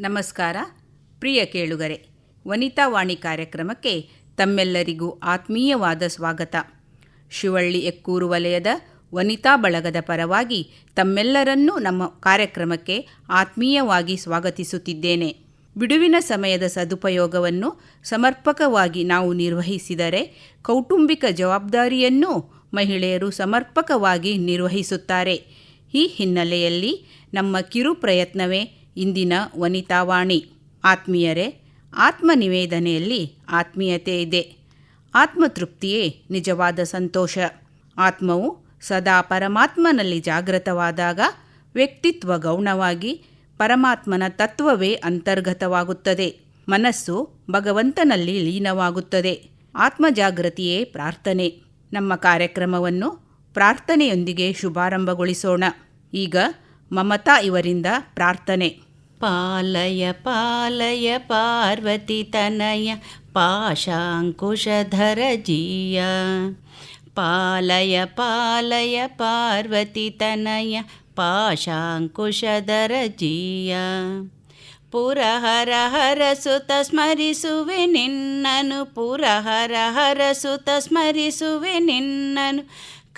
ನಮಸ್ಕಾರ. ಪ್ರಿಯ ಕೇಳುಗರೆ, ವನಿತಾ ವಾಣಿ ಕಾರ್ಯಕ್ರಮಕ್ಕೆ ತಮ್ಮೆಲ್ಲರಿಗೂ ಆತ್ಮೀಯವಾದ ಸ್ವಾಗತ. ಶಿವಳ್ಳಿ ಎಕ್ಕೂರು ವಲಯದ ವನಿತಾ ಬಳಗದ ಪರವಾಗಿ ತಮ್ಮೆಲ್ಲರನ್ನೂ ನಮ್ಮ ಕಾರ್ಯಕ್ರಮಕ್ಕೆ ಆತ್ಮೀಯವಾಗಿ ಸ್ವಾಗತಿಸುತ್ತಿದ್ದೇನೆ. ಬಿಡುವಿನ ಸಮಯದ ಸದುಪಯೋಗವನ್ನು ಸಮರ್ಪಕವಾಗಿ ನಾವು ನಿರ್ವಹಿಸಿದರೆ ಕೌಟುಂಬಿಕ ಜವಾಬ್ದಾರಿಯನ್ನೂ ಮಹಿಳೆಯರು ಸಮರ್ಪಕವಾಗಿ ನಿರ್ವಹಿಸುತ್ತಾರೆ. ಈ ಹಿನ್ನೆಲೆಯಲ್ಲಿ ನಮ್ಮ ಕಿರು ಪ್ರಯತ್ನವೇ ಇಂದಿನ ವನಿತಾವಾಣಿ ಆತ್ಮೀಯರೇ, ಆತ್ಮನಿವೇದನೆಯಲ್ಲಿ ಆತ್ಮೀಯತೆ ಇದೆ. ಆತ್ಮತೃಪ್ತಿಯೇ ನಿಜವಾದ ಸಂತೋಷ. ಆತ್ಮವು ಸದಾ ಪರಮಾತ್ಮನಲ್ಲಿ ಜಾಗೃತವಾದಾಗ ವ್ಯಕ್ತಿತ್ವ ಗೌಣವಾಗಿ ಪರಮಾತ್ಮನ ತತ್ವವೇ ಅಂತರ್ಗತವಾಗುತ್ತದೆ. ಮನಸ್ಸು ಭಗವಂತನಲ್ಲಿ ಲೀನವಾಗುತ್ತದೆ. ಆತ್ಮಜಾಗೃತಿಯೇ ಪ್ರಾರ್ಥನೆ. ನಮ್ಮ ಕಾರ್ಯಕ್ರಮವನ್ನು ಪ್ರಾರ್ಥನೆಯೊಂದಿಗೆ ಶುಭಾರಂಭಗೊಳಿಸೋಣ. ಈಗ ಮಮತಾ ಇವರಿಂದ ಪ್ರಾರ್ಥನೆ. पालय पालय पार्वतीतनय तनय पालय पालय पार्वतीतनय तनय पाशाङ्कुशधर जिया पुरहर हरसुत स्मरिसुवे निन्ननु पुरहर हर हर सुत स्मरिसु निन्ननु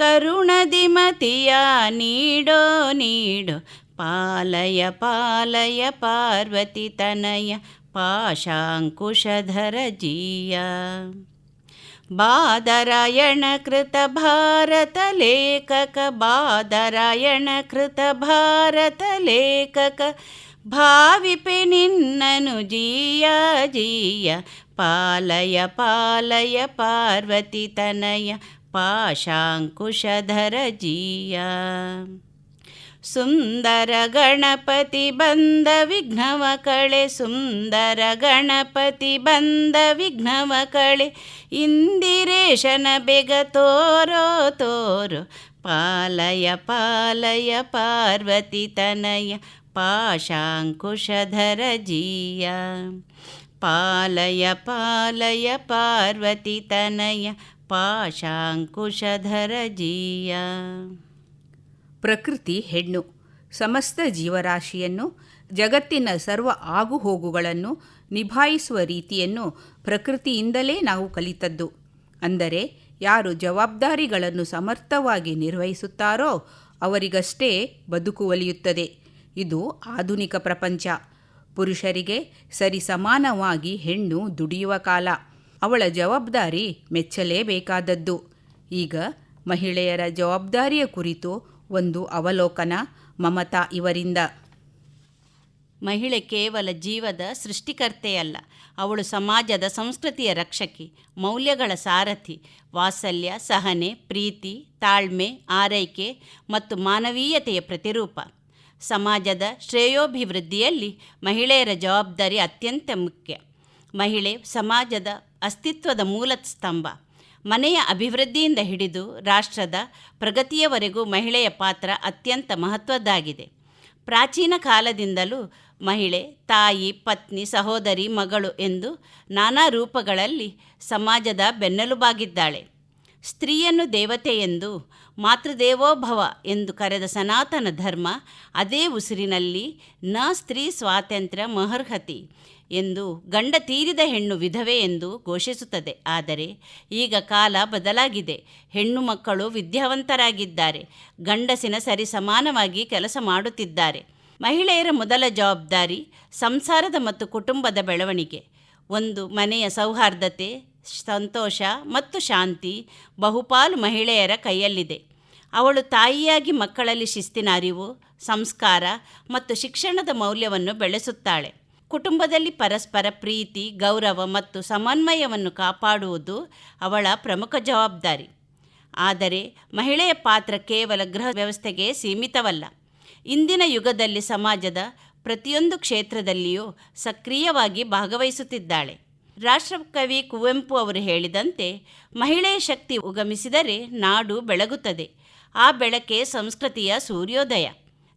करुणदिमतिया नीडो नीडो पालय पालय पार्वतीतनय पाशाङ्कुशधरजीया। बादरायणकृतभारतलेखक बादरायणकृतभारतलेखक भाविपि निन्न जीया। जीया पालय पालय पार्वतीतनय पाशाङ्कुशधरजीया। ಸುಂದರ ಗಣಪತಿ ಬಂದ ವಿಘ್ನವ ಕಳೆ ಸುಂದರ ಗಣಪತಿ ಬಂದ ವಿಘ್ನವ ಕಳೆ ಇಂದಿರೇಶನ ಬೆಗ ತೋರೋ ತೋರೋ ಪಾಲಯ ಪಾಲಯ ಪಾರ್ವತಿ ತನಯ ಪಾಶಾಂಕುಶಧರ ಜೀಯ ಪಾಲಯ ಪಾಲಯ ಪಾರ್ವತಿ ತನಯ ಪಾಶಾಂಕುಶಧರ ಜೀಯ ಪ್ರಕೃತಿ ಹೆಣ್ಣು. ಸಮಸ್ತ ಜೀವರಾಶಿಯನ್ನು, ಜಗತ್ತಿನ ಸರ್ವ ಆಗುಹೋಗುಗಳನ್ನು ನಿಭಾಯಿಸುವ ರೀತಿಯನ್ನು ಪ್ರಕೃತಿಯಿಂದಲೇ ನಾವು ಕಲಿತದ್ದು. ಅಂದರೆ, ಯಾರು ಜವಾಬ್ದಾರಿಗಳನ್ನು ಸಮರ್ಥವಾಗಿ ನಿರ್ವಹಿಸುತ್ತಾರೋ ಅವರಿಗಷ್ಟೇ ಬದುಕು ಒಲಿಯುತ್ತದೆ. ಇದು ಆಧುನಿಕ ಪ್ರಪಂಚ. ಪುರುಷರಿಗೆ ಸರಿ ಸಮಾನವಾಗಿ ಹೆಣ್ಣು ದುಡಿಯುವ ಕಾಲ. ಅವಳ ಜವಾಬ್ದಾರಿ ಮೆಚ್ಚಲೇಬೇಕಾದದ್ದು. ಈಗ ಮಹಿಳೆಯರ ಜವಾಬ್ದಾರಿಯ ಕುರಿತು ಒಂದು ಅವಲೋಕನ, ಮಮತಾ ಇವರಿಂದ. ಮಹಿಳೆ ಕೇವಲ ಜೀವದ ಸೃಷ್ಟಿಕರ್ತೆಯಲ್ಲ, ಅವಳು ಸಮಾಜದ ಸಂಸ್ಕೃತಿಯ ರಕ್ಷಕಿ, ಮೌಲ್ಯಗಳ ಸಾರಥಿ. ವಾತ್ಸಲ್ಯ, ಸಹನೆ, ಪ್ರೀತಿ, ತಾಳ್ಮೆ, ಆರೈಕೆ ಮತ್ತು ಮಾನವೀಯತೆಯ ಪ್ರತಿರೂಪ. ಸಮಾಜದ ಶ್ರೇಯೋಭಿವೃದ್ಧಿಯಲ್ಲಿ ಮಹಿಳೆಯರ ಜವಾಬ್ದಾರಿ ಅತ್ಯಂತ ಮುಖ್ಯ. ಮಹಿಳೆ ಸಮಾಜದ ಅಸ್ತಿತ್ವದ ಮೂಲ ಸ್ತಂಭ. ಮನೆಯ ಅಭಿವೃದ್ಧಿಯಿಂದ ಹಿಡಿದು ರಾಷ್ಟ್ರದ ಪ್ರಗತಿಯವರೆಗೂ ಮಹಿಳೆಯ ಪಾತ್ರ ಅತ್ಯಂತ ಮಹತ್ವದ್ದಾಗಿದೆ. ಪ್ರಾಚೀನ ಕಾಲದಿಂದಲೂ ಮಹಿಳೆ, ತಾಯಿ, ಪತ್ನಿ, ಸಹೋದರಿ, ಮಗಳು ಎಂದು ನಾನಾ ರೂಪಗಳಲ್ಲಿ ಸಮಾಜದ ಬೆನ್ನೆಲುಬಾಗಿದ್ದಾಳೆ. ಸ್ತ್ರೀಯನ್ನು ದೇವತೆ ಎಂದು, ಮಾತೃದೇವೋಭವ ಎಂದು ಕರೆದ ಸನಾತನ ಧರ್ಮ ಅದೇ ಉಸಿರಿನಲ್ಲಿ ನ ಸ್ತ್ರೀ ಸ್ವಾತಂತ್ರ್ಯ ಮಹರ್ಹತಿ. ಎಂದು ಗಂಡ ತೀರಿದ ಹೆಣ್ಣು ವಿಧವೆ ಎಂದು ಘೋಷಿಸುತ್ತದೆ. ಆದರೆ ಈಗ ಕಾಲ ಬದಲಾಗಿದೆ. ಹೆಣ್ಣು ಮಕ್ಕಳು ವಿದ್ಯಾವಂತರಾಗಿದ್ದಾರೆ. ಗಂಡಸಿನ ಸರಿ ಸಮಾನವಾಗಿ ಕೆಲಸ ಮಾಡುತ್ತಿದ್ದಾರೆ. ಮಹಿಳೆಯರ ಮೊದಲ ಜವಾಬ್ದಾರಿ ಸಂಸಾರದ ಮತ್ತು ಕುಟುಂಬದ ಬೆಳವಣಿಗೆ. ಒಂದು ಮನೆಯ ಸೌಹಾರ್ದತೆ, ಸಂತೋಷ ಮತ್ತು ಶಾಂತಿ ಬಹುಪಾಲು ಮಹಿಳೆಯರ ಕೈಯಲ್ಲಿದೆ. ಅವಳು ತಾಯಿಯಾಗಿ ಮಕ್ಕಳಲ್ಲಿ ಶಿಸ್ತಿನ ಅರಿವು, ಸಂಸ್ಕಾರ ಮತ್ತು ಶಿಕ್ಷಣದ ಮೌಲ್ಯವನ್ನು ಬೆಳೆಸುತ್ತಾಳೆ. ಕುಟುಂಬದಲ್ಲಿ ಪರಸ್ಪರ ಪ್ರೀತಿ, ಗೌರವ ಮತ್ತು ಸಮನ್ವಯವನ್ನು ಕಾಪಾಡುವುದು ಅವಳ ಪ್ರಮುಖ ಜವಾಬ್ದಾರಿ. ಆದರೆ ಮಹಿಳೆಯ ಪಾತ್ರ ಕೇವಲ ಗೃಹ ವ್ಯವಸ್ಥೆಗೆ ಸೀಮಿತವಲ್ಲ. ಇಂದಿನ ಯುಗದಲ್ಲಿ ಸಮಾಜದ ಪ್ರತಿಯೊಂದು ಕ್ಷೇತ್ರದಲ್ಲಿಯೂ ಸಕ್ರಿಯವಾಗಿ ಭಾಗವಹಿಸುತ್ತಿದ್ದಾಳೆ. ರಾಷ್ಟ್ರಕವಿ ಕುವೆಂಪು ಅವರು ಹೇಳಿದಂತೆ, ಮಹಿಳೆಯ ಶಕ್ತಿ ಉಗಮಿಸಿದರೆ ನಾಡು ಬೆಳಗುತ್ತದೆ. ಆ ಬೆಳಕೆ ಸಂಸ್ಕೃತಿಯ ಸೂರ್ಯೋದಯ.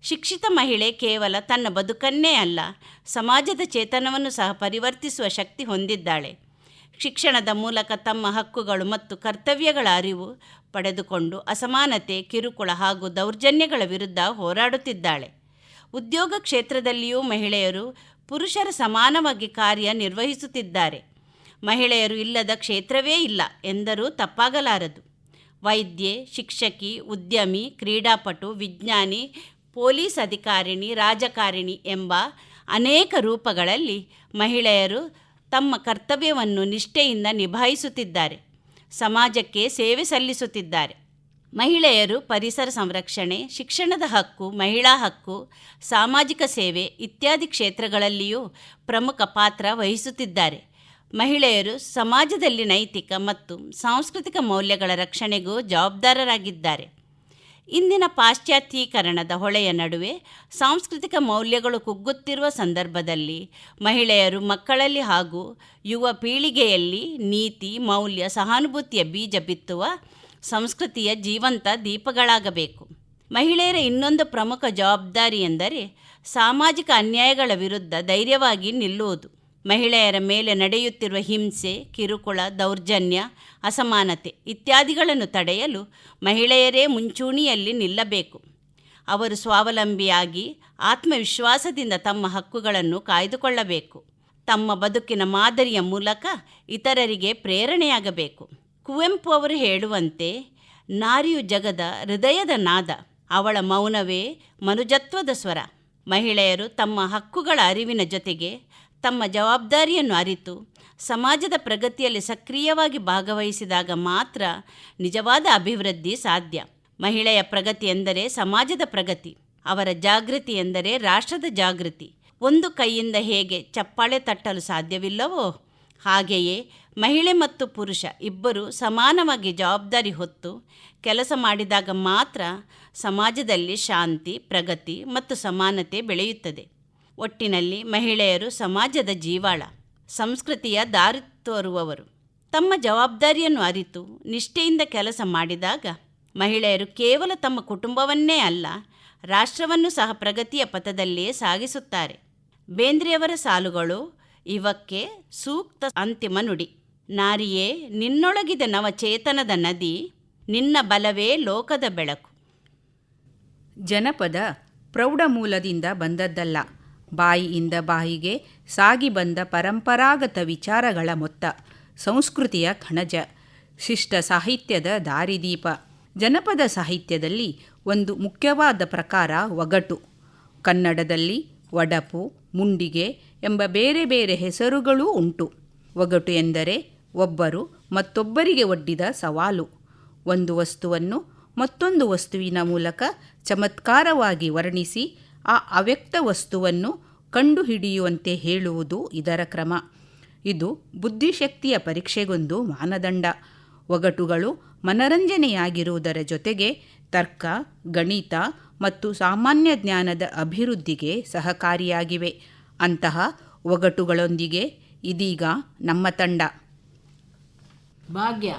ಶಿಕ್ಷಿತ ಮಹಿಳೆ ಕೇವಲ ತನ್ನ ಬದುಕನ್ನೇ ಅಲ್ಲ, ಸಮಾಜದ ಚೇತನವನ್ನು ಸಹ ಪರಿವರ್ತಿಸುವ ಶಕ್ತಿ ಹೊಂದಿದ್ದಾಳೆ. ಶಿಕ್ಷಣದ ಮೂಲಕ ತಮ್ಮ ಹಕ್ಕುಗಳು ಮತ್ತು ಕರ್ತವ್ಯಗಳ ಅರಿವು ಪಡೆದುಕೊಂಡು ಅಸಮಾನತೆ, ಕಿರುಕುಳ ಹಾಗೂ ದೌರ್ಜನ್ಯಗಳ ವಿರುದ್ಧ ಹೋರಾಡುತ್ತಿದ್ದಾಳೆ. ಉದ್ಯೋಗ ಕ್ಷೇತ್ರದಲ್ಲಿಯೂ ಮಹಿಳೆಯರು ಪುರುಷರ ಸಮಾನವಾಗಿ ಕಾರ್ಯ ನಿರ್ವಹಿಸುತ್ತಿದ್ದಾರೆ. ಮಹಿಳೆಯರು ಇಲ್ಲದ ಕ್ಷೇತ್ರವೇ ಇಲ್ಲ ಎಂದರೂ ತಪ್ಪಾಗಲಾರದು. ವೈದ್ಯೆ, ಶಿಕ್ಷಕಿ, ಉದ್ಯಮಿ, ಕ್ರೀಡಾಪಟು, ವಿಜ್ಞಾನಿ ಪೊಲೀಸ್ ಅಧಿಕಾರಿಣಿ, ರಾಜಕಾರಿಣಿ ಎಂಬ ಅನೇಕ ರೂಪಗಳಲ್ಲಿ ಮಹಿಳೆಯರು ತಮ್ಮ ಕರ್ತವ್ಯವನ್ನು ನಿಷ್ಠೆಯಿಂದ ನಿಭಾಯಿಸುತ್ತಿದ್ದಾರೆ, ಸಮಾಜಕ್ಕೆ ಸೇವೆ ಸಲ್ಲಿಸುತ್ತಿದ್ದಾರೆ. ಮಹಿಳೆಯರು ಪರಿಸರ ಸಂರಕ್ಷಣೆ, ಶಿಕ್ಷಣದ ಹಕ್ಕು, ಮಹಿಳಾ ಹಕ್ಕು, ಸಾಮಾಜಿಕ ಸೇವೆ ಇತ್ಯಾದಿ ಕ್ಷೇತ್ರಗಳಲ್ಲಿಯೂ ಪ್ರಮುಖ ಪಾತ್ರ ವಹಿಸುತ್ತಿದ್ದಾರೆ. ಮಹಿಳೆಯರು ಸಮಾಜದಲ್ಲಿ ನೈತಿಕ ಮತ್ತು ಸಾಂಸ್ಕೃತಿಕ ಮೌಲ್ಯಗಳ ರಕ್ಷಣೆಗೂ ಜವಾಬ್ದಾರರಾಗಿದ್ದಾರೆ. ಇಂದಿನ ಪಾಶ್ಚಾತ್ಯೀಕರಣದ ಹೊಳೆಯ ನಡುವೆ ಸಾಂಸ್ಕೃತಿಕ ಮೌಲ್ಯಗಳು ಕುಗ್ಗುತ್ತಿರುವ ಸಂದರ್ಭದಲ್ಲಿ ಮಹಿಳೆಯರು ಮಕ್ಕಳಲ್ಲಿ ಹಾಗೂ ಯುವ ಪೀಳಿಗೆಯಲ್ಲಿ ನೀತಿ, ಮೌಲ್ಯ, ಸಹಾನುಭೂತಿಯ ಬೀಜ ಬಿತ್ತುವ ಸಂಸ್ಕೃತಿಯ ಜೀವಂತ ದೀಪಗಳಾಗಬೇಕು. ಮಹಿಳೆಯರ ಇನ್ನೊಂದು ಪ್ರಮುಖ ಜವಾಬ್ದಾರಿ ಎಂದರೆ ಸಾಮಾಜಿಕ ಅನ್ಯಾಯಗಳ ವಿರುದ್ಧ ಧೈರ್ಯವಾಗಿ ನಿಲ್ಲುವುದು. ಮಹಿಳೆಯರ ಮೇಲೆ ನಡೆಯುತ್ತಿರುವ ಹಿಂಸೆ, ಕಿರುಕುಳ, ದೌರ್ಜನ್ಯ ಅಸಮಾನತೆ ಇತ್ಯಾದಿಗಳನ್ನು ತಡೆಯಲು ಮಹಿಳೆಯರೇ ಮುಂಚೂಣಿಯಲ್ಲಿ ನಿಲ್ಲಬೇಕು. ಅವರು ಸ್ವಾವಲಂಬಿಯಾಗಿ ಆತ್ಮವಿಶ್ವಾಸದಿಂದ ತಮ್ಮ ಹಕ್ಕುಗಳನ್ನು ಕಾಯ್ದುಕೊಳ್ಳಬೇಕು. ತಮ್ಮ ಬದುಕಿನ ಮಾದರಿಯ ಮೂಲಕ ಇತರರಿಗೆ ಪ್ರೇರಣೆಯಾಗಬೇಕು. ಕುವೆಂಪು ಅವರು ಹೇಳುವಂತೆ, ನಾರಿಯು ಜಗದ ಹೃದಯದ ನಾದ, ಅವಳ ಮೌನವೇ ಮನುಜತ್ವದ ಸ್ವರ. ಮಹಿಳೆಯರು ತಮ್ಮ ಹಕ್ಕುಗಳ ಅರಿವಿನ ಜೊತೆಗೆ ತಮ್ಮ ಜವಾಬ್ದಾರಿಯನ್ನು ಅರಿತು ಸಮಾಜದ ಪ್ರಗತಿಯಲ್ಲಿ ಸಕ್ರಿಯವಾಗಿ ಭಾಗವಹಿಸಿದಾಗ ಮಾತ್ರ ನಿಜವಾದ ಅಭಿವೃದ್ಧಿ ಸಾಧ್ಯ. ಮಹಿಳೆಯ ಪ್ರಗತಿ ಎಂದರೆ ಸಮಾಜದ ಪ್ರಗತಿ, ಅವರ ಜಾಗೃತಿ ಎಂದರೆ ರಾಷ್ಟ್ರದ ಜಾಗೃತಿ. ಒಂದು ಕೈಯಿಂದ ಹೇಗೆ ಚಪ್ಪಾಳೆ ತಟ್ಟಲು ಸಾಧ್ಯವಿಲ್ಲವೋ, ಹಾಗೆಯೇ ಮಹಿಳೆ ಮತ್ತು ಪುರುಷ ಇಬ್ಬರು ಸಮಾನವಾಗಿ ಜವಾಬ್ದಾರಿ ಹೊತ್ತು ಕೆಲಸ ಮಾಡಿದಾಗ ಮಾತ್ರ ಸಮಾಜದಲ್ಲಿ ಶಾಂತಿ, ಪ್ರಗತಿ ಮತ್ತು ಸಮಾನತೆ ಬೆಳೆಯುತ್ತದೆ. ಒಟ್ಟಿನಲ್ಲಿ ಮಹಿಳೆಯರು ಸಮಾಜದ ಜೀವಾಳ. ಸಂಸ್ಕೃತಿಯ ದಾರಿ ತೋರುವವರು. ತಮ್ಮ ಜವಾಬ್ದಾರಿಯನ್ನು ಅರಿತು ನಿಷ್ಠೆಯಿಂದ ಕೆಲಸ ಮಾಡಿದಾಗ ಮಹಿಳೆಯರು ಕೇವಲ ತಮ್ಮ ಕುಟುಂಬವನ್ನೇ ಅಲ್ಲ, ರಾಷ್ಟ್ರವನ್ನು ಸಹ ಪ್ರಗತಿಯ ಪಥದಲ್ಲಿಯೇ ಸಾಗಿಸುತ್ತಾರೆ. ಬೇಂದ್ರೆಯವರ ಸಾಲುಗಳು ಇವಕ್ಕೆ ಸೂಕ್ತ ಅಂತಿಮ ನುಡಿ. ನಾರಿಯೇ, ನಿನ್ನೊಳಗಿದ ನವಚೇತನದ ನದಿ, ನಿನ್ನ ಬಲವೇ ಲೋಕದ ಬೆಳಕು. ಜನಪದ ಪ್ರೌಢ ಮೂಲದಿಂದ ಬಂದದ್ದಲ್ಲ. ಬಾಯಿಯಿಂದ ಬಾಯಿಗೆ ಸಾಗಿ ಬಂದ ಪರಂಪರಾಗತ ವಿಚಾರಗಳ ಮೊತ್ತ, ಸಂಸ್ಕೃತಿಯ ಕಣಜ ಶಿಷ್ಟ ಸಾಹಿತ್ಯದ ದಾರಿದೀಪ. ಜನಪದ ಸಾಹಿತ್ಯದಲ್ಲಿ ಒಂದು ಮುಖ್ಯವಾದ ಪ್ರಕಾರ ಒಗಟು. ಕನ್ನಡದಲ್ಲಿ ಒಡಪು, ಮುಂಡಿಗೆ ಎಂಬ ಬೇರೆ ಬೇರೆ ಹೆಸರುಗಳೂ ಉಂಟು. ಒಗಟು ಎಂದರೆ ಒಬ್ಬರು ಮತ್ತೊಬ್ಬರಿಗೆ ಒಡ್ಡಿದ ಸವಾಲು. ಒಂದು ವಸ್ತುವನ್ನು ಮತ್ತೊಂದು ವಸ್ತುವಿನ ಮೂಲಕ ಚಮತ್ಕಾರವಾಗಿ ವರ್ಣಿಸಿ ಆ ಅವ್ಯಕ್ತ ವಸ್ತುವನ್ನು ಕಂಡುಹಿಡಿಯುವಂತೆ ಹೇಳುವುದು ಇದರ ಕ್ರಮ. ಇದು ಬುದ್ಧಿಶಕ್ತಿಯ ಪರೀಕ್ಷೆಗೊಂದು ಮಾನದಂಡ. ಒಗಟುಗಳು ಮನರಂಜನೆಯಾಗಿರುವುದರ ಜೊತೆಗೆ ತರ್ಕ, ಗಣಿತ ಮತ್ತು ಸಾಮಾನ್ಯ ಜ್ಞಾನದ ಅಭಿವೃದ್ಧಿಗೆ ಸಹಕಾರಿಯಾಗಿವೆ. ಅಂತಹ ಒಗಟುಗಳೊಂದಿಗೆ ಇದೀಗ ನಮ್ಮ ತಂಡ. ಭಾಗ್ಯ,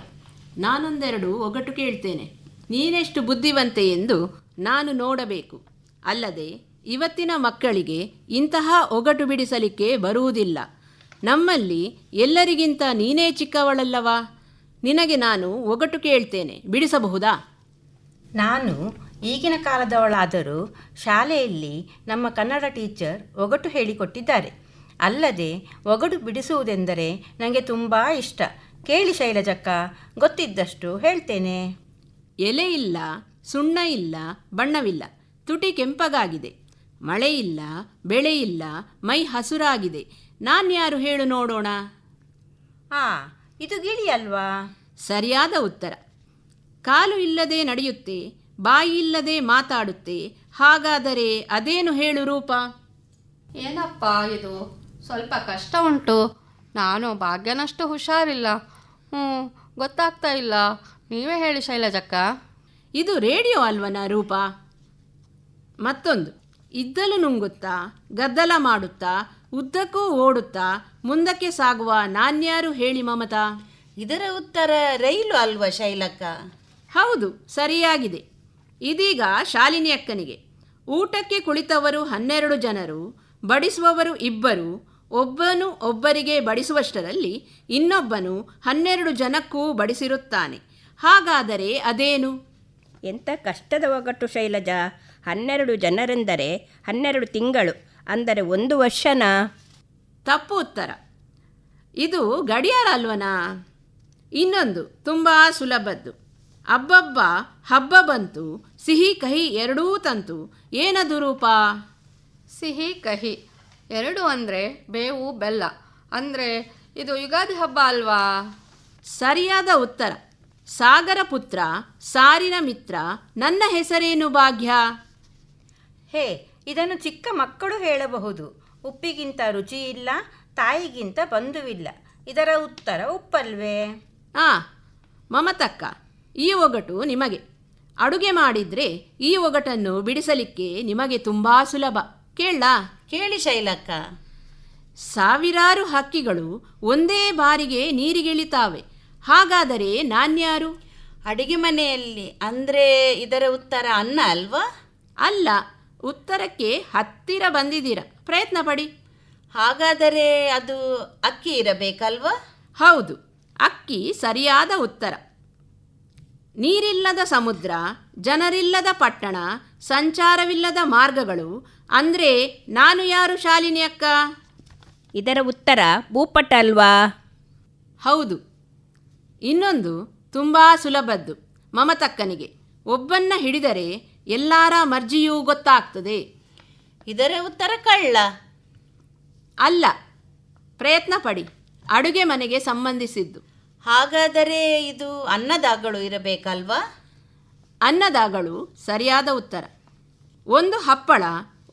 ನಾನೊಂದೆರಡು ಒಗಟು ಕೇಳ್ತೇನೆ. ನೀನೆಷ್ಟು ಬುದ್ಧಿವಂತೆ ಎಂದು ನಾನು ನೋಡಬೇಕು. ಅಲ್ಲದೆ ಇವತ್ತಿನ ಮಕ್ಕಳಿಗೆ ಇಂತಹ ಒಗಟು ಬಿಡಿಸಲಿಕ್ಕೆ ಬರುವುದಿಲ್ಲ. ನಮ್ಮಲ್ಲಿ ಎಲ್ಲರಿಗಿಂತ ನೀನೇ ಚಿಕ್ಕವಳಲ್ಲವಾ? ನಿನಗೆ ನಾನು ಒಗಟು ಕೇಳ್ತೇನೆ. ಬಿಡಿಸಬಹುದಾ? ನಾನು ಈಗಿನ ಕಾಲದವಳಾದರೂ ಶಾಲೆಯಲ್ಲಿ ನಮ್ಮ ಕನ್ನಡ ಟೀಚರ್ ಒಗಟು ಹೇಳಿಕೊಟ್ಟಿದ್ದಾರೆ. ಅಲ್ಲದೆ ಒಗಟು ಬಿಡಿಸುವುದೆಂದರೆ ನನಗೆ ತುಂಬ ಇಷ್ಟ. ಕೇಳಿ ಶೈಲಜಕ್ಕ ಗೊತ್ತಿದ್ದಷ್ಟು ಹೇಳ್ತೇನೆ. ಎಲೆ ಇಲ್ಲ ಸುಣ್ಣ ಇಲ್ಲ ಬಣ್ಣವಿಲ್ಲ. ತುಟಿ ಕೆಂಪಗಾಗಿದೆ. ಮಳೆ ಇಲ್ಲ ಬೆಳೆ ಇಲ್ಲ ಮೈ ಹಸುರಾಗಿದೆ. ನಾನ್ಯಾರು ಹೇಳು ನೋಡೋಣ? ಆ ಇದು ಗಿಳಿ ಅಲ್ವಾ? ಸರಿಯಾದ ಉತ್ತರ. ಕಾಲು ಇಲ್ಲದೆ ನಡೆಯುತ್ತೆ ಬಾಯಿ ಇಲ್ಲದೆ ಮಾತಾಡುತ್ತೆ. ಹಾಗಾದರೆ ಅದೇನು ಹೇಳು ರೂಪ? ಏನಪ್ಪ ಇದು? ಸ್ವಲ್ಪ ಕಷ್ಟ ಉಂಟು. ನಾನು ಭಾಗ್ಯನಷ್ಟು ಹುಷಾರಿಲ್ಲ. ಹ್ಞೂ ಗೊತ್ತಾಗ್ತಾ ಇಲ್ಲ. ನೀವೇ ಹೇಳಿ ಶೈಲಜಕ್ಕ. ಇದು ರೇಡಿಯೋ ಅಲ್ವನ ರೂಪ? ಮತ್ತೊಂದು. ಇದ್ದಲು ನುಂಗುತ್ತಾ ಗದ್ದಲ ಮಾಡುತ್ತಾ ಉದ್ದಕ್ಕೂ ಓಡುತ್ತಾ ಮುಂದಕ್ಕೆ ಸಾಗುವ ನಾನ್ಯಾರು ಹೇಳಿ ಮಮತಾ? ಇದರ ಉತ್ತರ ರೈಲು ಅಲ್ವಾ ಶೈಲಕ್ಕ? ಹೌದು ಸರಿಯಾಗಿದೆ. ಇದೀಗ ಶಾಲಿನಿ ಅಕ್ಕನಿಗೆ. ಊಟಕ್ಕೆ ಕುಳಿತವರು ಹನ್ನೆರಡು ಜನರು ಬಡಿಸುವವರು ಇಬ್ಬರು ಒಬ್ಬನು ಒಬ್ಬರಿಗೆ ಬಡಿಸುವಷ್ಟರಲ್ಲಿ ಇನ್ನೊಬ್ಬನು ಹನ್ನೆರಡು ಜನಕ್ಕೂ ಬಡಿಸಿರುತ್ತಾನೆ. ಹಾಗಾದರೆ ಅದೇನು? ಎಂಥ ಕಷ್ಟದ ಒಗಟು ಶೈಲಜಾ. ಹನ್ನೆರಡು ಜನರೆಂದರೆ ಹನ್ನೆರಡು ತಿಂಗಳು ಅಂದರೆ ಒಂದು ವರ್ಷನಾ? ತಪ್ಪು ಉತ್ತರ. ಇದು ಗಡಿಯಾರ ಅಲ್ವನಾ? ಇನ್ನೊಂದು ತುಂಬ ಸುಲಭದ್ದು. ಅಬ್ಬಬ್ಬ ಹಬ್ಬ ಬಂತು ಸಿಹಿ ಕಹಿ ಎರಡೂ ತಂತು ಏನದು ರೂಪ? ಸಿಹಿ ಕಹಿ. ಎರಡು ಅಂದರೆ ಬೇವು ಬೆಲ್ಲ. ಅಂದರೆ ಇದು ಯುಗಾದಿ ಹಬ್ಬ ಅಲ್ವಾ? ಸರಿಯಾದ ಉತ್ತರ. ಸಾಗರ ಪುತ್ರ ಸಾರಿನ ಮಿತ್ರ ನನ್ನ ಹೆಸರೇನು ಭಾಗ್ಯ? ಹೇ ಇದನ್ನು ಚಿಕ್ಕ ಮಕ್ಕಳು ಹೇಳಬಹುದು. ಉಪ್ಪಿಗಿಂತ ರುಚಿ ಇಲ್ಲ ತಾಯಿಗಿಂತ ಬಂಧುವಿಲ್ಲ. ಇದರ ಉತ್ತರ ಉಪ್ಪಲ್ವೇ? ಆ ಮಮತಕ್ಕ ಈ ಒಗಟು ನಿಮಗೆ. ಅಡುಗೆ ಮಾಡಿದ್ರೆ ಈ ಒಗಟನ್ನು ಬಿಡಿಸಲಿಕ್ಕೆ ನಿಮಗೆ ತುಂಬ ಸುಲಭ. ಕೇಳಾ ಕೇಳಿ ಶೈಲಕ್ಕ. ಸಾವಿರಾರು ಹಕ್ಕಿಗಳು ಒಂದೇ ಬಾರಿಗೆ ನೀರಿಗಿಳಿತಾವೆ. ಹಾಗಾದರೆ ನಾನ್ಯಾರು? ಅಡಿಗೆ ಮನೆಯಲ್ಲಿ ಅಂದರೆ ಇದರ ಉತ್ತರ ಅನ್ನ ಅಲ್ವಾ? ಅಲ್ಲ ಉತ್ತರಕ್ಕೆ ಹತ್ತಿರ ಬಂದಿದ್ದೀರ? ಪ್ರಯತ್ನ ಪಡಿ ಹಾಗಾದರೆ ಅದು ಅಕ್ಕಿ ಇರಬೇಕಲ್ವಾ? ಹೌದು ಅಕ್ಕಿ ಸರಿಯಾದ ಉತ್ತರ. ನೀರಿಲ್ಲದ ಸಮುದ್ರ ಜನರಿಲ್ಲದ ಪಟ್ಟಣ ಸಂಚಾರವಿಲ್ಲದ ಮಾರ್ಗಗಳು ಅಂದರೆ ನಾನು ಯಾರು ಶಾಲಿನಿ ಅಕ್ಕ? ಇದರ ಉತ್ತರ ಭೂಪಟ ಅಲ್ವಾ? ಹೌದು ಇನ್ನೊಂದು ತುಂಬ ಸುಲಭದ್ದು ಮಮತಕ್ಕನಿಗೆ. ಒಬ್ಬನ್ನ ಹಿಡಿದರೆ ಎಲ್ಲರ ಮರ್ಜಿಯೂ ಗೊತ್ತಾಗ್ತದೆ. ಇದರ ಉತ್ತರ ಕಳ್ಳ. ಅಲ್ಲ ಪ್ರಯತ್ನ ಪಡಿ. ಅಡುಗೆ ಮನೆಗೆ ಸಂಬಂಧಿಸಿದ್ದು. ಹಾಗಾದರೆ ಇದು ಅನ್ನದಾಗಳು ಇರಬೇಕಲ್ವಾ? ಅನ್ನದಾಗಳು ಸರಿಯಾದ ಉತ್ತರ. ಒಂದು ಹಪ್ಪಳ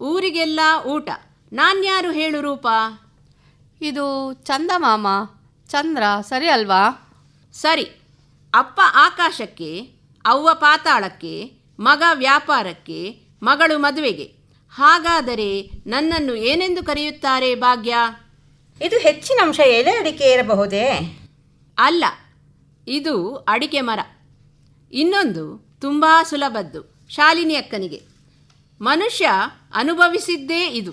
ಊರಿಗೆಲ್ಲ ಊಟ. ನಾನ್ಯಾರು ಹೇಳು ರೂಪ? ಇದು ಚಂದಮಾಮ ಚಂದ್ರ ಸರಿ ಅಲ್ವಾ? ಸರಿ. ಅಪ್ಪ ಆಕಾಶಕ್ಕೆ ಅವ್ವ ಪಾತಾಳಕ್ಕೆ ಮಗ ವ್ಯಾಪಾರಕ್ಕೆ ಮಗಳು ಮದುವೆಗೆ. ಹಾಗಾದರೆ ನನ್ನನ್ನು ಏನೆಂದು ಕರೆಯುತ್ತಾರೆ ಭಾಗ್ಯ? ಇದು ಹೆಚ್ಚಿನ ಅಂಶ ಎಲೆ ಅಡಿಕೆ ಇರಬಹುದೇ? ಅಲ್ಲ ಇದು ಅಡಿಕೆ ಮರ. ಇನ್ನೊಂದು ತುಂಬ ಸುಲಭದ್ದು ಶಾಲಿನಿ ಅಕ್ಕನಿಗೆ. ಮನುಷ್ಯ ಅನುಭವಿಸಿದ್ದೇ ಇದು.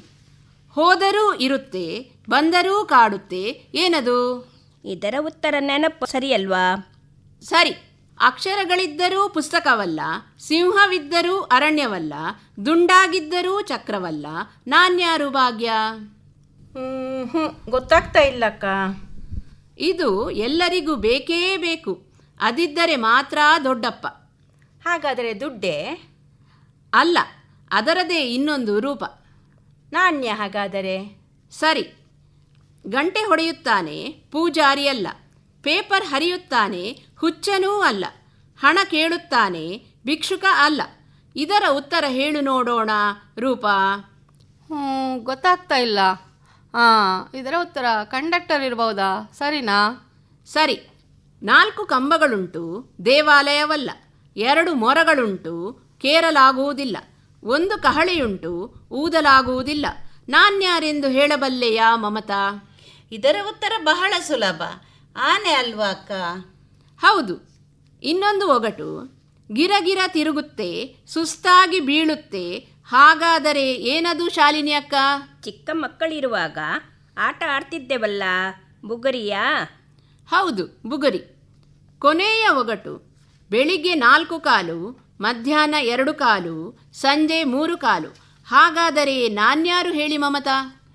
ಹೋದರೂ ಇರುತ್ತೆ ಬಂದರೂ ಕಾಡುತ್ತೆ ಏನದು? ಇದರ ಉತ್ತರ ನೆನಪು ಸರಿಯಲ್ವಾ? ಸರಿ ಅಕ್ಷರಗಳಿದ್ದರೂ ಪುಸ್ತಕವಲ್ಲ ಸಿಂಹವಿದ್ದರೂ ಅರಣ್ಯವಲ್ಲ ದುಂಡಾಗಿದ್ದರೂ ಚಕ್ರವಲ್ಲ. ನಾನ್ಯಾರು ಭಾಗ್ಯ? ಹ್ಮ್, ಗೊತ್ತಾಗ್ತಾ ಇಲ್ಲಕ್ಕ. ಇದು ಎಲ್ಲರಿಗೂ ಬೇಕೇ ಬೇಕು ಅದಿದ್ದರೆ ಮಾತ್ರ ದೊಡ್ಡಪ್ಪ. ಹಾಗಾದರೆ ದುಡ್ಡೇ? ಅಲ್ಲ ಅದರದೇ ಇನ್ನೊಂದು ರೂಪ. ನಾಣ್ಯ ಹಾಗಾದರೆ? ಸರಿ ಗಂಟೆ ಹೊಡೆಯುತ್ತಾನೆ ಪೂಜಾರಿಯಲ್ಲ ಪೇಪರ್ ಹರಿಯುತ್ತಾನೆ ಹುಚ್ಚನೂ ಅಲ್ಲ. ಹಣ ಕೇಳುತ್ತಾನೆ ಭಿಕ್ಷುಕ ಅಲ್ಲ. ಇದರ ಉತ್ತರ ಹೇಳು ನೋಡೋಣ ರೂಪ. ಹ್ಞೂ ಗೊತ್ತಾಗ್ತಾ ಇಲ್ಲ. ಹಾಂ ಇದರ ಉತ್ತರ ಕಂಡಕ್ಟರ್ ಇರ್ಬೋದಾ? ಸರಿನಾ? ಸರಿ. ನಾಲ್ಕು ಕಂಬಗಳುಂಟು ದೇವಾಲಯವಲ್ಲ. ಎರಡು ಮೊರಗಳುಂಟು ಕೇರಲಾಗುವುದಿಲ್ಲ. ಒಂದು ಕಹಳೆಯುಂಟು ಊದಲಾಗುವುದಿಲ್ಲ. ನಾನ್ಯಾರೆಂದು ಹೇಳಬಲ್ಲೆಯಾ ಮಮತಾ? ಇದರ ಉತ್ತರ ಬಹಳ ಸುಲಭ. ಆನೆ ಅಲ್ವಾ ಅಕ್ಕ? ಹೌದು. ಇನ್ನೊಂದು ಒಗಟು ಗಿರಗಿರ ತಿರುಗುತ್ತೆ ಸುಸ್ತಾಗಿ ಬೀಳುತ್ತೆ ಹಾಗಾದರೆ ಏನದು ಶಾಲಿನಿ ಅಕ್ಕ? ಚಿಕ್ಕ ಮಕ್ಕಳಿರುವಾಗ ಆಟ ಆಡ್ತಿದ್ದೆವಲ್ಲ ಬುಗರಿಯಾ? ಹೌದು ಬುಗರಿ. ಕೊನೆಯ ಒಗಟು ಬೆಳಿಗ್ಗೆ ನಾಲ್ಕು ಕಾಲು ಮಧ್ಯಾಹ್ನ ಎರಡು ಕಾಲು ಸಂಜೆ ಮೂರು ಕಾಲು. ಹಾಗಾದರೆ ನಾನ್ಯಾರು ಹೇಳಿ ಮಮತಾ?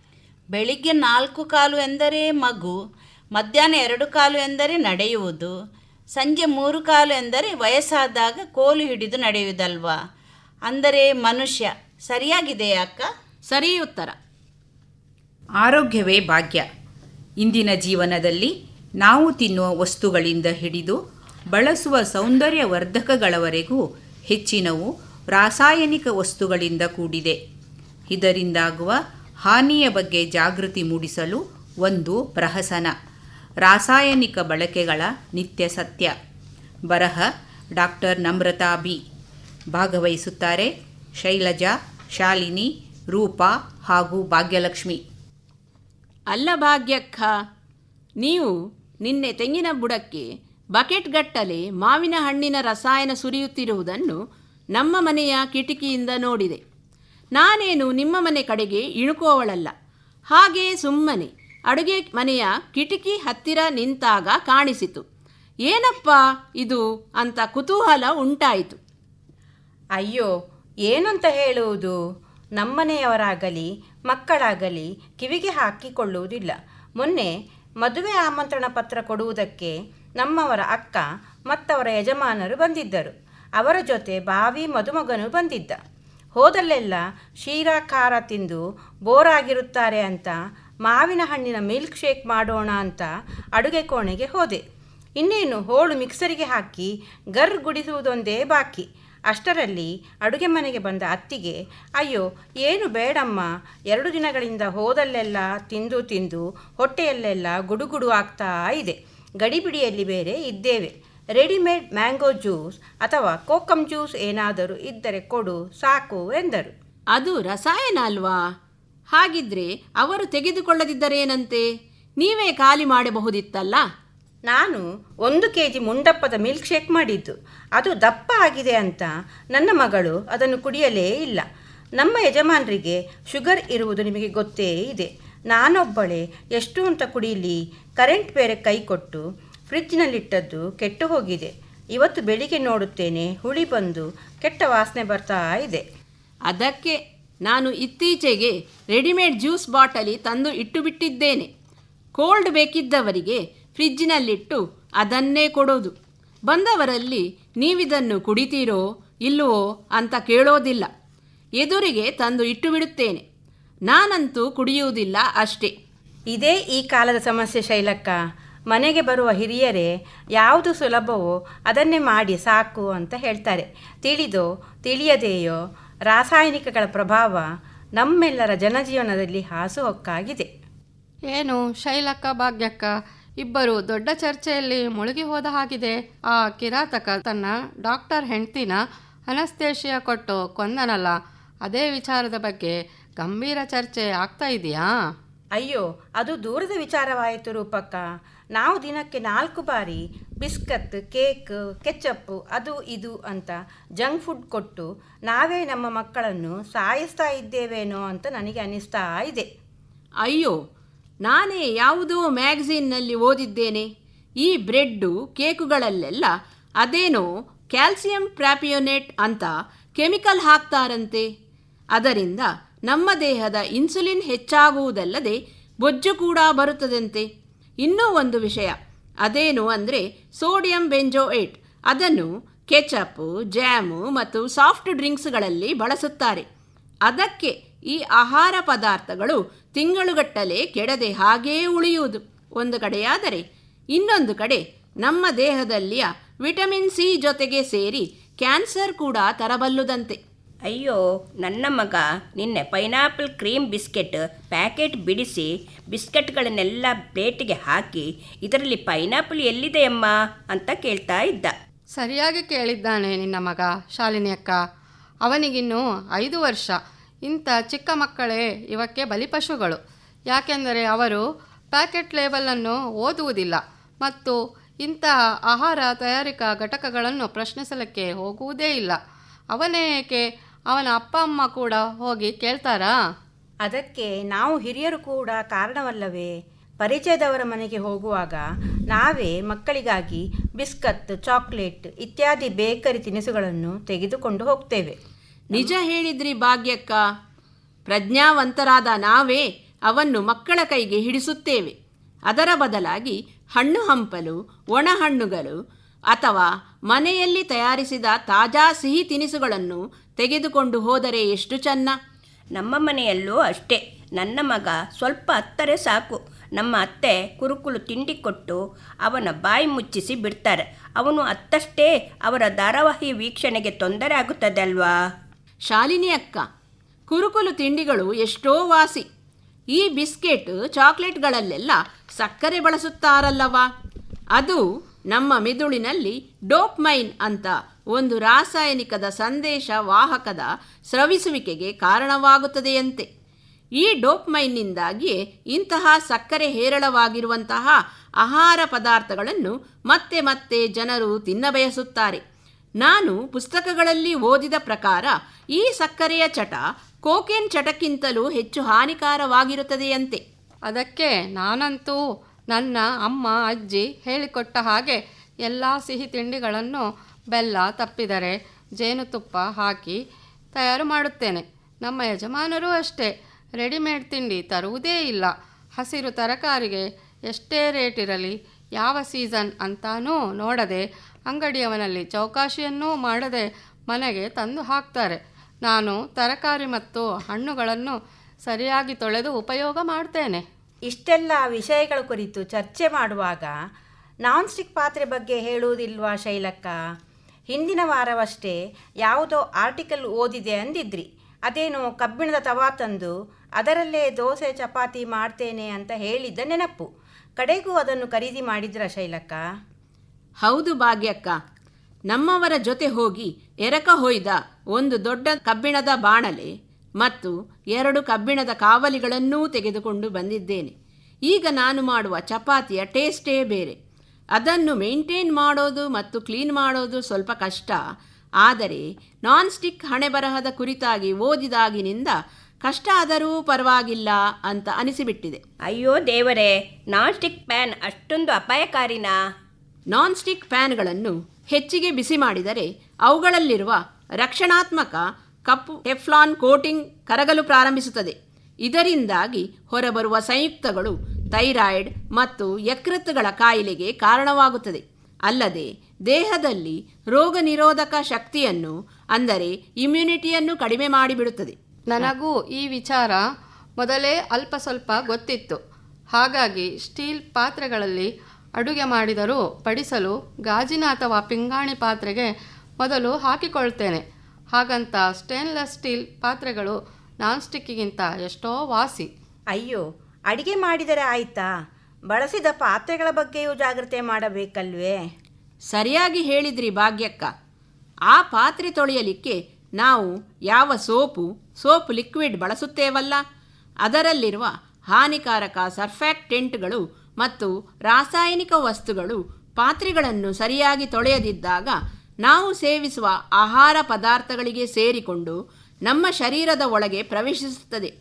ಬೆಳಿಗ್ಗೆ ನಾಲ್ಕು ಕಾಲು ಎಂದರೆ ಮಗು ಮಧ್ಯಾಹ್ನ ಎರಡು ಕಾಲು ಎಂದರೆ ನಡೆಯುವುದು. ಸಂಜೆ ಮೂರು ಕಾಲು ಎಂದರೆ ವಯಸ್ಸಾದಾಗ ಕೋಲು ಹಿಡಿದು ನಡೆಯುವುದಲ್ವಾ? ಅಂದರೆ ಮನುಷ್ಯ, ಸರಿಯಾಗಿದೆಯಾ ಅಕ್ಕ? ಸರಿ ಉತ್ತರ. ಆರೋಗ್ಯವೇ ಭಾಗ್ಯ. ಇಂದಿನ ಜೀವನದಲ್ಲಿ ನಾವು ತಿನ್ನುವ ವಸ್ತುಗಳಿಂದ ಹಿಡಿದು ಬಳಸುವ ಸೌಂದರ್ಯವರ್ಧಕಗಳವರೆಗೂ ಹೆಚ್ಚಿನವು ರಾಸಾಯನಿಕ ವಸ್ತುಗಳಿಂದ ಕೂಡಿದೆ. ಇದರಿಂದಾಗುವ ಹಾನಿಯ ಬಗ್ಗೆ ಜಾಗೃತಿ ಮೂಡಿಸಲು ಒಂದು ಪ್ರಹಸನ. ರಾಸಾಯನಿಕ ಬಳಕೆಗಳ ನಿತ್ಯ ಸತ್ಯ. ಬರಹ ಡಾಕ್ಟರ್ ನಮ್ರತಾ ಬಿ. ಭಾಗವಹಿಸುತ್ತಾರೆ ಶೈಲಜಾ, ಶಾಲಿನಿ, ರೂಪಾ ಹಾಗೂ ಭಾಗ್ಯಲಕ್ಷ್ಮಿ. ಅಲ್ಲ ಭಾಗ್ಯಕ್ಕ, ನೀವು ನಿನ್ನೆ ತೆಂಗಿನ ಬುಡಕ್ಕೆ ಬಕೆಟ್ಗಟ್ಟಲೆ ಮಾವಿನ ಹಣ್ಣಿನ ರಸಾಯನ ಸುರಿಯುತ್ತಿರುವುದನ್ನು ನಮ್ಮ ಮನೆಯ ಕಿಟಕಿಯಿಂದ ನೋಡಿದೆ. ನಾನೇನು ನಿಮ್ಮ ಮನೆ ಕಡೆಗೆ ಇಣುಕುವವಳಲ್ಲ ಹಾಗೆ ಸುಮ್ಮನೆ. ಅಡುಗೆ ಮನೆಯ ಕಿಟಕಿ ಹತ್ತಿರ ನಿಂತಾಗ ಕಾಣಿಸಿತು. ಏನಪ್ಪ ಇದು ಅಂತ ಕುತೂಹಲ ಉಂಟಾಯಿತು. ಅಯ್ಯೋ, ಏನಂತ ಹೇಳುವುದು? ನಮ್ಮನೆಯವರಾಗಲಿ, ಮಕ್ಕಳಾಗಲಿ ಕಿವಿಗೆ ಹಾಕಿಕೊಳ್ಳುವುದಿಲ್ಲ. ಮೊನ್ನೆ ಮದುವೆ ಆಮಂತ್ರಣ ಪತ್ರ ಕೊಡುವುದಕ್ಕೆ ನಮ್ಮವರ ಅಕ್ಕ ಮತ್ತವರ ಯಜಮಾನರು ಬಂದಿದ್ದರು. ಅವರ ಜೊತೆ ಬಾವಿ ಮದುಮಗನು ಬಂದಿದ್ದ. ಹೋದಲ್ಲೆಲ್ಲ ಖಾರ ತಿಂದು ಬೋರಾಗಿರುತ್ತಾರೆ ಅಂತ ಮಾವಿನ ಹಣ್ಣಿನ ಮಿಲ್ಕ್ ಶೇಕ್ ಮಾಡೋಣ ಅಂತ ಅಡುಗೆ ಕೋಣೆಗೆ ಹೋದೆ. ಇನ್ನೇನು ಹೋಳು ಮಿಕ್ಸರಿಗೆ ಹಾಕಿ ಗರ್ ಗುಡಿಸುವುದೊಂದೇ ಬಾಕಿ. ಅಷ್ಟರಲ್ಲಿ ಅಡುಗೆ ಮನೆಗೆ ಬಂದ ಅತ್ತಿಗೆ, ಅಯ್ಯೋ, ಏನು ಬೇಡಮ್ಮ. ಎರಡು ದಿನಗಳಿಂದ ಹೋದಲ್ಲೆಲ್ಲ ತಿಂದು ತಿಂದು ಹೊಟ್ಟೆಯಲ್ಲೆಲ್ಲ ಗುಡುಗುಡು ಆಗ್ತಾ ಇದೆ. ಗಡಿಬಿಡಿಯಲ್ಲಿ ಬೇರೆ ಇದ್ದೇವೆ. ರೆಡಿಮೇಡ್ ಮ್ಯಾಂಗೋ ಜ್ಯೂಸ್ ಅಥವಾ ಕೋಕಮ್ ಜ್ಯೂಸ್ ಏನಾದರೂ ಇದ್ದರೆ ಕೊಡು ಸಾಕು ಎಂದರು. ಅದು ರಸಾಯನ ಅಲ್ವಾ? ಹಾಗಿದ್ರೆ ಅವರು ತೆಗೆದುಕೊಳ್ಳದಿದ್ದರೇನಂತೆ? ನೀವೇ ಖಾಲಿ ಮಾಡಬಹುದಿತ್ತಲ್ಲ? ನಾನು ಒಂದು ಕೆ ಜಿ ಮುಂಡಪ್ಪದ ಮಿಲ್ಕ್ ಶೇಕ್ ಮಾಡಿದ್ದು. ಅದು ದಪ್ಪ ಆಗಿದೆ ಅಂತ ನನ್ನ ಮಗಳು ಅದನ್ನು ಕುಡಿಯಲೇ ಇಲ್ಲ. ನಮ್ಮ ಯಜಮಾನರಿಗೆ ಶುಗರ್ ಇರುವುದು ನಿಮಗೆ ಗೊತ್ತೇ ಇದೆ. ನಾನೊಬ್ಬಳೇ ಎಷ್ಟು ಅಂತ ಕುಡಿಯಲಿ ಕರೆಂಟ್ ಬೇರೆ ಕೈ ಕೊಟ್ಟು ಫ್ರಿಜ್ನಲ್ಲಿಟ್ಟದ್ದು ಕೆಟ್ಟು ಹೋಗಿದೆ. ಇವತ್ತು ಬೆಳಿಗ್ಗೆ ನೋಡುತ್ತೇನೆ ಹುಳಿ ಬಂದು ಕೆಟ್ಟ ವಾಸನೆ ಬರ್ತಾ ಇದೆ. ಅದಕ್ಕೆ ನಾನು ಇತ್ತೀಚೆಗೆ ರೆಡಿಮೇಡ್ ಜ್ಯೂಸ್ ಬಾಟಲಿ ತಂದು ಇಟ್ಟು ಬಿಟ್ಟಿದ್ದೇನೆ ಕೋಲ್ಡ್ ಬೇಕಿದ್ದವರಿಗೆ ಫ್ರಿಜ್ಜಿನಲ್ಲಿಟ್ಟು ಅದನ್ನೇ ಕೊಡೋದು. ಬಂದವರಲ್ಲಿ ನೀವಿದನ್ನು ಕುಡಿತೀರೋ ಇಲ್ಲವೋ ಅಂತ ಕೇಳೋದಿಲ್ಲ. ಎದುರಿಗೆ ತಂದು ಇಟ್ಟು ಬಿಡುತ್ತೇನೆ ನಾನಂತೂ ಕುಡಿಯುವುದಿಲ್ಲ ಅಷ್ಟೇ. ಇದೇ ಈ ಕಾಲದ ಸಮಸ್ಯೆ ಶೈಲಕ್ಕ. ಮನೆಗೆ ಬರುವ ಹಿರಿಯರೇ, ಯಾವುದು ಸುಲಭವೋ ಅದನ್ನೇ ಮಾಡಿ ಸಾಕು ಅಂತ ಹೇಳ್ತಾರೆ. ತಿಳಿದೋ, ತಿಳಿಯದೆಯೋ ರಾಸಾಯನಿಕಗಳ ಪ್ರಭಾವ ನಮ್ಮೆಲ್ಲರ ಜನಜೀವನದಲ್ಲಿ ಹಾಸುಹೊಕ್ಕಾಗಿದೆ ಏನು ಶೈಲಕ್ಕ ಭಾಗ್ಯಕ್ಕ ಇಬ್ಬರು ದೊಡ್ಡ ಚರ್ಚೆಯಲ್ಲಿ ಮುಳುಗಿ ಹೋದ ಹಾಗಿದೆ. ಆ ಕಿರಾತಕ ತನ್ನ ಡಾಕ್ಟರ್ ಹೆಂಡ್ತಿನ ಅನಸ್ತೇಶಿಯ ಕೊಟ್ಟು ಕೊಂದನಲ್ಲ ಅದೇ ವಿಚಾರದ ಬಗ್ಗೆ ಗಂಭೀರ ಚರ್ಚೆ ಆಗ್ತಾ ಇದೆಯಾ? ಅಯ್ಯೋ ಅದು ದೂರದ ವಿಚಾರವಾಯಿತು ರೂಪಕ್ಕ. ನಾವು ದಿನಕ್ಕೆ ನಾಲ್ಕು ಬಾರಿ ಬಿಸ್ಕತ್ ಕೇಕ್, ಕೆಚಪ್ಪು, ಅದು ಇದು ಅಂತ ಜಂಕ್ ಫುಡ್ ಕೊಟ್ಟು ನಾವೇ ನಮ್ಮ ಮಕ್ಕಳನ್ನು ಸಾಯಿಸ್ತಾ ಇದ್ದೇವೇನೋ ಅಂತ ನನಗೆ ಅನಿಸ್ತಾ ಇದೆ. ಅಯ್ಯೋ, ನಾನೇ ಯಾವುದೋ ಮ್ಯಾಗಝೀನ್ನಲ್ಲಿ ಓದಿದ್ದೇನೆ. ಈ ಬ್ರೆಡ್ಡು ಕೇಕುಗಳಲ್ಲೆಲ್ಲ ಅದೇನೋ ಕ್ಯಾಲ್ಸಿಯಂ ಪ್ರಾಪಿಯೋನೇಟ್ ಅಂತ ಕೆಮಿಕಲ್ ಹಾಕ್ತಾರಂತೆ. ಅದರಿಂದ ನಮ್ಮ ದೇಹದ ಇನ್ಸುಲಿನ್ ಹೆಚ್ಚಾಗುವುದಲ್ಲದೆ ಬೊಜ್ಜು ಕೂಡ ಬರುತ್ತದಂತೆ. ಇನ್ನೂ ಒಂದು ವಿಷಯ. ಅದೇನು ಅಂದರೆ ಸೋಡಿಯಂ ಬೆಂಜೋಯೇಟ್ ಅದನ್ನು ಕೆಚಪ್ಪು, ಜ್ಯಾಮು ಮತ್ತು ಸಾಫ್ಟ್ ಡ್ರಿಂಕ್ಸ್ಗಳಲ್ಲಿ ಬಳಸುತ್ತಾರೆ. ಅದಕ್ಕೆ ಈ ಆಹಾರ ಪದಾರ್ಥಗಳು ತಿಂಗಳುಗಟ್ಟಲೆ ಕೆಡದೆ ಹಾಗೇ ಉಳಿಯುವುದು. ಒಂದು ಕಡೆಯಾದರೆ ಇನ್ನೊಂದು ಕಡೆ ನಮ್ಮ ದೇಹದಲ್ಲಿಯ ವಿಟಮಿನ್ ಸಿ ಜೊತೆಗೆ ಸೇರಿ ಕ್ಯಾನ್ಸರ್ ಕೂಡ ತರಬಲ್ಲುದಂತೆ. ಅಯ್ಯೋ, ನನ್ನ ಮಗ ನಿನ್ನೆ ಪೈನಾಪಲ್ ಕ್ರೀಮ್ ಬಿಸ್ಕೆಟ್ ಪ್ಯಾಕೆಟ್ ಬಿಡಿಸಿ ಬಿಸ್ಕೆಟ್ಗಳನ್ನೆಲ್ಲ ಪ್ಲೇಟಿಗೆ ಹಾಕಿ, ಇದರಲ್ಲಿ ಪೈನಾಪಲ್ ಎಲ್ಲಿದೆಯಮ್ಮ ಅಂತ ಕೇಳ್ತಾ ಇದ್ದ. ಸರಿಯಾಗಿ ಕೇಳಿದ್ದಾನೆ ನಿನ್ನ ಮಗ, ಶಾಲಿನಿ ಅಕ್ಕ. ಅವನಿಗಿನ್ನು ಐದು ವರ್ಷ. ಇಂಥ ಚಿಕ್ಕ ಮಕ್ಕಳೇ ಇವಕ್ಕೆ ಬಲಿಪಶುಗಳು ಯಾಕೆಂದರೆ ಅವರು ಪ್ಯಾಕೆಟ್ ಲೇಬಲನ್ನು ಓದುವುದಿಲ್ಲ ಮತ್ತು ಇಂತಹ ಆಹಾರ ತಯಾರಿಕಾ ಘಟಕಗಳನ್ನು ಪ್ರಶ್ನಿಸಲಿಕ್ಕೆ ಹೋಗುವುದೇ ಇಲ್ಲ. ಅವನೇ ಏಕೆ ಅವನ ಅಪ್ಪ ಅಮ್ಮ ಕೂಡ ಹೋಗಿ ಕೇಳ್ತಾರಾ? ಅದಕ್ಕೆ ನಾವು ಹಿರಿಯರು ಕೂಡ ಕಾರಣವಲ್ಲವೇ? ಪರಿಚಯದವರ ಮನೆಗೆ ಹೋಗುವಾಗ ನಾವೇ ಮಕ್ಕಳಿಗಾಗಿ ಬಿಸ್ಕತ್ ಚಾಕ್ಲೇಟ್ ಇತ್ಯಾದಿ ಬೇಕರಿ ತಿನಿಸುಗಳನ್ನು ತೆಗೆದುಕೊಂಡು ಹೋಗ್ತೇವೆ. ನಿಜ ಹೇಳಿದ್ರಿ ಭಾಗ್ಯಕ್ಕ. ಪ್ರಜ್ಞಾವಂತರಾದ ನಾವೇ ಅವನ್ನು ಮಕ್ಕಳ ಕೈಗೆ ಹಿಡಿಸುತ್ತೇವೆ. ಅದರ ಬದಲಾಗಿ ಹಣ್ಣು ಹಂಪಲು ಒಣ ಹಣ್ಣುಗಳು ಅಥವಾ ಮನೆಯಲ್ಲಿ ತಯಾರಿಸಿದ ತಾಜಾ ಸಿಹಿ ತಿನಿಸುಗಳನ್ನು ತೆಗೆದುಕೊಂಡು ಹೋದರೆ ಎಷ್ಟು ಚೆನ್ನ? ನಮ್ಮ ಮನೆಯಲ್ಲೂ ಅಷ್ಟೇ. ನನ್ನ ಮಗ ಸ್ವಲ್ಪ ಹತ್ತರೆ ಸಾಕು. ನಮ್ಮ ಅತ್ತೆ ಕುರುಕುಲು ತಿಂಡಿ ಕೊಟ್ಟು ಅವನ ಬಾಯಿ ಮುಚ್ಚಿಸಿ ಬಿಡ್ತಾರೆ. ಅವನು ಅತ್ತಷ್ಟೇ ಅವರ ಧಾರಾವಾಹಿ ವೀಕ್ಷಣೆಗೆ ತೊಂದರೆ ಆಗುತ್ತದೆ ಅಲ್ವಾ ಶಾಲಿನಿ ಅಕ್ಕ ಕುರುಕುಲು ತಿಂಡಿಗಳು ಎಷ್ಟೋ ವಾಸಿ. ಈ ಬಿಸ್ಕೆಟ್ ಚಾಕ್ಲೇಟ್ಗಳಲ್ಲೆಲ್ಲ ಸಕ್ಕರೆ ಬಳಸುತ್ತಾರಲ್ಲವಾ? ಅದು ನಮ್ಮ ಮಿದುಳಿನಲ್ಲಿ ಡೋಪ್ಮೈನ್ ಅಂತ ಒಂದು ರಾಸಾಯನಿಕದ ಸಂದೇಶ ವಾಹಕದ ಸ್ರವಿಸುವಿಕೆಗೆ ಕಾರಣವಾಗುತ್ತದೆಯಂತೆ. ಈ ಡೋಪ್ಮೈನ್ನಿಂದಾಗಿಯೇ ಇಂತಹ ಸಕ್ಕರೆ ಹೇರಳವಾಗಿರುವಂತಹ ಆಹಾರ ಪದಾರ್ಥಗಳನ್ನು ಮತ್ತೆ ಮತ್ತೆ ಜನರು ತಿನ್ನಬಯಸುತ್ತಾರೆ. ನಾನು ಪುಸ್ತಕಗಳಲ್ಲಿ ಓದಿದ ಪ್ರಕಾರ ಈ ಸಕ್ಕರೆಯ ಚಟ ಕೋಕೇನ್ ಚಟಕ್ಕಿಂತಲೂ ಹೆಚ್ಚು ಹಾನಿಕಾರವಾಗಿರುತ್ತದೆಯಂತೆ. ಅದಕ್ಕೆ ನಾನಂತೂ ನನ್ನ ಅಮ್ಮ, ಅಜ್ಜಿ ಹೇಳಿಕೊಟ್ಟ ಹಾಗೆ ಎಲ್ಲ ಸಿಹಿ ತಿಂಡಿಗಳನ್ನು ಬೆಲ್ಲ ತಪ್ಪಿದರೆ ಜೇನುತುಪ್ಪ ಹಾಕಿ ತಯಾರು ಮಾಡುತ್ತೇನೆ. ನಮ್ಮ ಯಜಮಾನರು ಅಷ್ಟೇ. ರೆಡಿಮೇಡ್ ತಿಂಡಿ ತರುವುದೇ ಇಲ್ಲ. ಹಸಿರು ತರಕಾರಿಗೆ ಎಷ್ಟೇ ರೇಟ್ ಇರಲಿ, ಯಾವ ಸೀಸನ್ ಅಂತಾನೂ ನೋಡದೆ ಅಂಗಡಿಯವನಲ್ಲಿ ಚೌಕಾಶಿಯನ್ನೂ ಮಾಡದೆ ಮನೆಗೆ ತಂದು ಹಾಕ್ತಾರೆ. ನಾನು ತರಕಾರಿ ಮತ್ತು ಹಣ್ಣುಗಳನ್ನು ಸರಿಯಾಗಿ ತೊಳೆದು ಉಪಯೋಗ ಮಾಡ್ತೇನೆ. ಇಷ್ಟೆಲ್ಲ ವಿಷಯಗಳ ಕುರಿತು ಚರ್ಚೆ ಮಾಡುವಾಗ ನಾನ್ ಸ್ಟಿಕ್ ಪಾತ್ರೆ ಬಗ್ಗೆ ಹೇಳುವುದಿಲ್ವಾ ಶೈಲಕ್ಕ? ಹಿಂದಿನ ವಾರವಷ್ಟೇ ಯಾವುದೋ ಆರ್ಟಿಕಲ್ ಓದಿದೆ ಅಂದಿದ್ರಿ. ಅದೇನೋ ಕಬ್ಬಿಣದ ತವಾ ತಂದು ಅದರಲ್ಲೇ ದೋಸೆ, ಚಪಾತಿ ಮಾಡ್ತೇನೆ ಅಂತ ಹೇಳಿದ್ದ ನೆನಪು. ಕಡೆಗೂ ಅದನ್ನು ಖರೀದಿ ಮಾಡಿದ್ರ ಶೈಲಕ್ಕ? ಹೌದು ಭಾಗ್ಯಕ್ಕ. ನಮ್ಮವರ ಜೊತೆ ಹೋಗಿ ಎರಕ ಹೊಯ್ದ ಒಂದು ದೊಡ್ಡ ಕಬ್ಬಿಣದ ಬಾಣಲೆ ಮತ್ತು ಎರಡು ಕಬ್ಬಿಣದ ಕಾವಲಿಗಳನ್ನೂ ತೆಗೆದುಕೊಂಡು ಬಂದಿದ್ದೇನೆ. ಈಗ ನಾನು ಮಾಡುವ ಚಪಾತಿಯ ಟೇಸ್ಟೇ ಬೇರೆ. ಅದನ್ನು ಮೇಂಟೈನ್ ಮಾಡೋದು ಮತ್ತು ಕ್ಲೀನ್ ಮಾಡೋದು ಸ್ವಲ್ಪ ಕಷ್ಟ. ಆದರೆ ನಾನ್ ಸ್ಟಿಕ್ ಹಣೆಬರಹದ ಕುರಿತಾಗಿ ಓದಿದಾಗಿನಿಂದ ಕಷ್ಟ ಆದರೂ ಪರವಾಗಿಲ್ಲ ಅಂತ ಅನಿಸಿಬಿಟ್ಟಿದೆ. ಅಯ್ಯೋ ದೇವರೇ ನಾನ್ ಸ್ಟಿಕ್ ಪ್ಯಾನ್ ಅಷ್ಟೊಂದು ಅಪಾಯಕಾರಿನಾ? ನಾನ್ ಸ್ಟಿಕ್ ಪ್ಯಾನ್ಗಳನ್ನು ಹೆಚ್ಚಿಗೆ ಬಿಸಿ ಮಾಡಿದರೆ ಅವುಗಳಲ್ಲಿರುವ ರಕ್ಷಣಾತ್ಮಕ ಕಪ್ಪು ಟೆಫ್ಲಾನ್ ಕೋಟಿಂಗ್ ಕರಗಲು ಪ್ರಾರಂಭಿಸುತ್ತದೆ. ಇದರಿಂದಾಗಿ ಹೊರಬರುವ ಸಂಯುಕ್ತಗಳು ಥೈರಾಯ್ಡ್ ಮತ್ತು ಯಕೃತ್ತುಗಳ ಕಾಯಿಲೆಗೆ ಕಾರಣವಾಗುತ್ತದೆ. ಅಲ್ಲದೆ ದೇಹದಲ್ಲಿ ರೋಗ ನಿರೋಧಕ ಶಕ್ತಿಯನ್ನು, ಅಂದರೆ ಇಮ್ಯುನಿಟಿಯನ್ನು ಕಡಿಮೆ ಮಾಡಿಬಿಡುತ್ತದೆ. ನನಗೂ ಈ ವಿಚಾರ ಮೊದಲೇ ಅಲ್ಪ ಸ್ವಲ್ಪ ಗೊತ್ತಿತ್ತು. ಹಾಗಾಗಿ ಸ್ಟೀಲ್ ಪಾತ್ರೆಗಳಲ್ಲಿ ಅಡುಗೆ ಮಾಡಿದರೂ ಪಡಿಸಲು ಗಾಜಿನ ಅಥವಾ ಪಿಂಗಾಣಿ ಪಾತ್ರೆಗೆ ಮೊದಲು ಹಾಕಿಕೊಳ್ತೇನೆ. ಹಾಗಂತ ಸ್ಟೇನ್ಲೆಸ್ ಸ್ಟೀಲ್ ಪಾತ್ರೆಗಳು ನಾನ್ ಸ್ಟಿಕ್ಕಿಗಿಂತ ಎಷ್ಟೋ ವಾಸಿ. ಅಯ್ಯೋ ಅಡಿಗೆ ಮಾಡಿದರೆ ಆಯ್ತಾ? ಬಳಸಿದ ಪಾತ್ರೆಗಳ ಬಗ್ಗೆಯೂ ಜಾಗ್ರತೆ ಮಾಡಬೇಕಲ್ವೇ? ಸರಿಯಾಗಿ ಹೇಳಿದ್ರಿ ಭಾಗ್ಯಕ್ಕ. ಆ ಪಾತ್ರೆ ತೊಳೆಯಲಿಕ್ಕೆ ನಾವು ಯಾವ ಸೋಪು ಸೋಪ್ ಲಿಕ್ವಿಡ್ ಬಳಸುತ್ತೇವಲ್ಲ? ಅದರಲ್ಲಿರುವ ಹಾನಿಕಾರಕ ಸರ್ಫ್ಯಾಕ್ಟೆಂಟ್ಗಳು ಮತ್ತು ರಾಸಾಯನಿಕ ವಸ್ತುಗಳು ಪಾತ್ರೆಗಳನ್ನು ಸರಿಯಾಗಿ ತೊಳೆಯದಿದ್ದಾಗ ನಾವು ಸೇವಿಸುವ ಆಹಾರ ಪದಾರ್ಥಗಳಿಗೆ ಸೇರಿಕೊಂಡು ನಮ್ಮ ಶರೀರದ ಒಳಗೆ ಪ್ರವೇಶಿಸುತ್ತದೆ.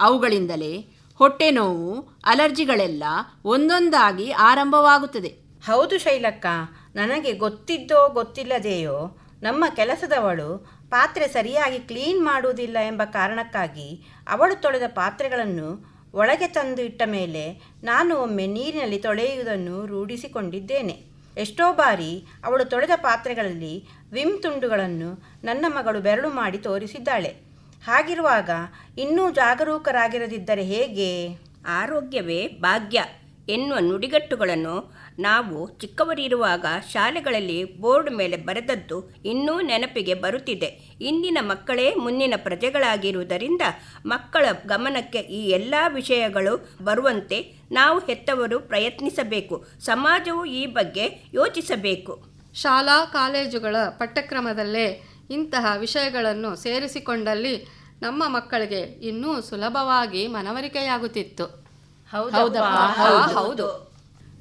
ಅವುಗಳಿಂದಲೇ ಹೊಟ್ಟೆ ನೋವು, ಅಲರ್ಜಿಗಳೆಲ್ಲ ಒಂದೊಂದಾಗಿ ಆರಂಭವಾಗುತ್ತದೆ. ಹೌದು ಶೈಲಕ್ಕ, ನನಗೆ ಗೊತ್ತಿದ್ದೋ ಗೊತ್ತಿಲ್ಲದೆಯೋ ನಮ್ಮ ಕೆಲಸದವಳು ಪಾತ್ರೆ ಸರಿಯಾಗಿ ಕ್ಲೀನ್ ಮಾಡುವುದಿಲ್ಲ ಎಂಬ ಕಾರಣಕ್ಕಾಗಿ ಅವಳು ತೊಳೆದ ಪಾತ್ರೆಗಳನ್ನು ಒಳಗೆ ತಂದು ಇಟ್ಟ ಮೇಲೆ ನಾನು ಒಮ್ಮೆ ನೀರಿನಲ್ಲಿ ತೊಳೆಯುವುದನ್ನು ರೂಢಿಸಿಕೊಂಡಿದ್ದೇನೆ. ಎಷ್ಟೋ ಬಾರಿ ಅವಳು ತೊಳೆದ ಪಾತ್ರೆಗಳಲ್ಲಿ ವಿಮ್ ತುಂಡುಗಳನ್ನು ನನ್ನ ಮಗಳು ಬೆರಳು ಮಾಡಿ ತೋರಿಸಿದ್ದಾಳೆ. ಹಾಗಿರುವಾಗ ಇನ್ನೂ ಜಾಗರೂಕರಾಗಿರದಿದ್ದರೆ ಹೇಗೆ? ಆರೋಗ್ಯವೇ ಭಾಗ್ಯ ಎನ್ನುವ ನುಡಿಗಟ್ಟುಗಳನ್ನು ನಾವು ಚಿಕ್ಕವರಿರುವಾಗ ಶಾಲೆಗಳಲ್ಲಿ ಬೋರ್ಡ್ ಮೇಲೆ ಬರೆದದ್ದು ಇನ್ನೂ ನೆನಪಿಗೆ ಬರುತ್ತಿದೆ. ಇಂದಿನ ಮಕ್ಕಳೇ ಮುಂದಿನ ಪ್ರಜೆಗಳಾಗಿರುವುದರಿಂದ ಮಕ್ಕಳ ಗಮನಕ್ಕೆ ಈ ಎಲ್ಲ ವಿಷಯಗಳು ಬರುವಂತೆ ನಾವು ಹೆತ್ತವರು ಪ್ರಯತ್ನಿಸಬೇಕು. ಸಮಾಜವು ಈ ಬಗ್ಗೆ ಯೋಚಿಸಬೇಕು. ಶಾಲಾ ಕಾಲೇಜುಗಳ ಪಠ್ಯಕ್ರಮದಲ್ಲೇ ಇಂತಹ ವಿಷಯಗಳನ್ನು ಸೇರಿಸಿಕೊಂಡಲ್ಲಿ ನಮ್ಮ ಮಕ್ಕಳಿಗೆ ಇನ್ನೂ ಸುಲಭವಾಗಿ ಮನವರಿಕೆಯಾಗುತ್ತಿತ್ತು. ಹೌದು.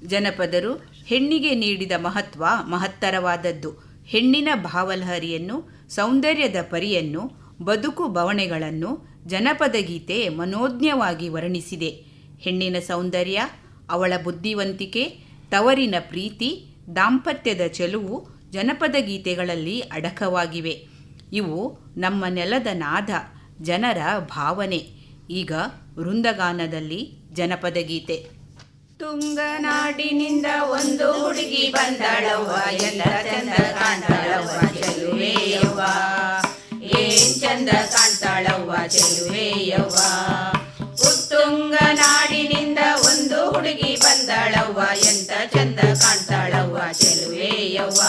ಜನಪದರು ಹೆಣ್ಣಿಗೆ ನೀಡಿದ ಮಹತ್ವ ಮಹತ್ತರವಾದದ್ದು. ಹೆಣ್ಣಿನ ಭಾವಲಹರಿಯನ್ನು, ಸೌಂದರ್ಯದ ಪರಿಯನ್ನು, ಬದುಕು ಬವಣೆಗಳನ್ನು ಜನಪದ ಗೀತೆ ಮನೋಜ್ಞವಾಗಿ ವರ್ಣಿಸಿದೆ. ಹೆಣ್ಣಿನ ಸೌಂದರ್ಯ, ಅವಳ ಬುದ್ಧಿವಂತಿಕೆ, ತವರಿನ ಪ್ರೀತಿ, ದಾಂಪತ್ಯದ ಚೆಲುವು ಜನಪದ ಗೀತೆಗಳಲ್ಲಿ ಅಡಕವಾಗಿವೆ. ಇವು ನಮ್ಮ ನೆಲದ ನಾದ, ಜನರ ಭಾವನೆ. ಈಗ ವೃಂದಗಾನದಲ್ಲಿ ಜನಪದ ಗೀತೆ. ತುಂಗನಾಡಿನಿಂದ ಒಂದು ಹುಡುಗಿ ಬಂದಳವ್ವ. ಎಲ್ಲ ಚಂದ ಕಾಣ್ತಾಳವ್ವ, ಚೆಲುವೆಯವ್ವ. ಏನ್ ಚಂದ ಕಾಣ್ತಾಳವ್ವ, ಚೆಲುವೆಯವ್ವ. ಉತ್ತುಂಗ ನಾಡಿನಿಂದ ಒಂದು ಹುಡುಗಿ ಬಂದಳವ್ವ. ಎಂತ ಚಂದ ಕಾಣ್ತಾಳವ್ವ, ಚೆಲುವೆಯವ್ವ.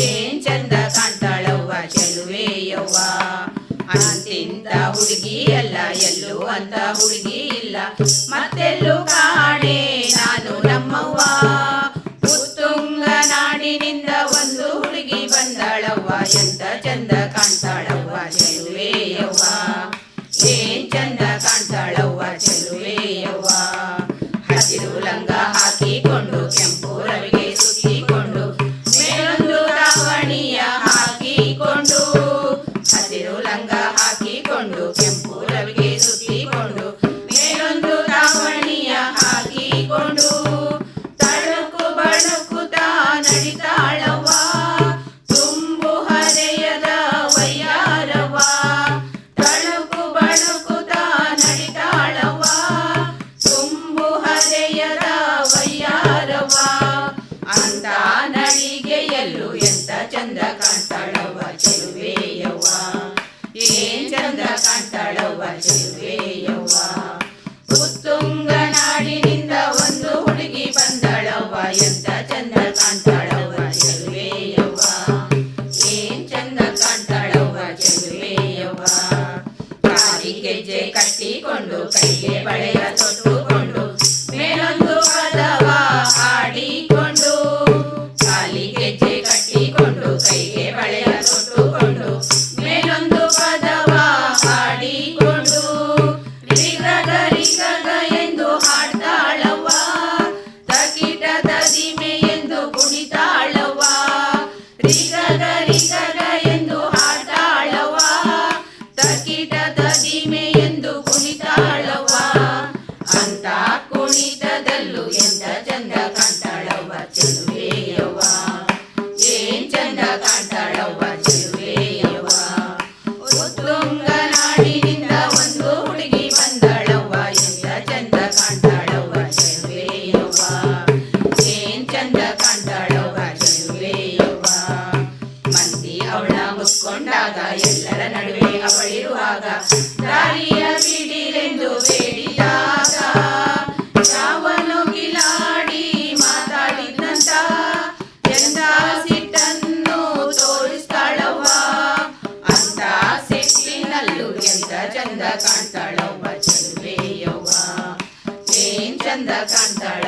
ಏನ್ ಚಂದ ಕಾಣ್ತಾಳವ್ವ, ಚೆಲುವೆಯವ್ವ. ಅಂತಿಂತ ಹುಡುಗಿ ಅಲ್ಲ, ಎಲ್ಲೂ ಅಂತ ಹುಡುಗಿ ಇಲ್ಲ. ಮತ್ತೆಲ್ಲೂ ಕಾಣೆ ನಾನು ನಮ್ಮವ್ವ ಉತ್ತುಂಗ ನಾಡಿನಿಂದ ಒಂದು ಹುಡುಗಿ ಬಂದಳವ್ವ. ಎಂತ ಚಂದ ಕಾಣ್ತಾಳವ್ವ. ಏನ್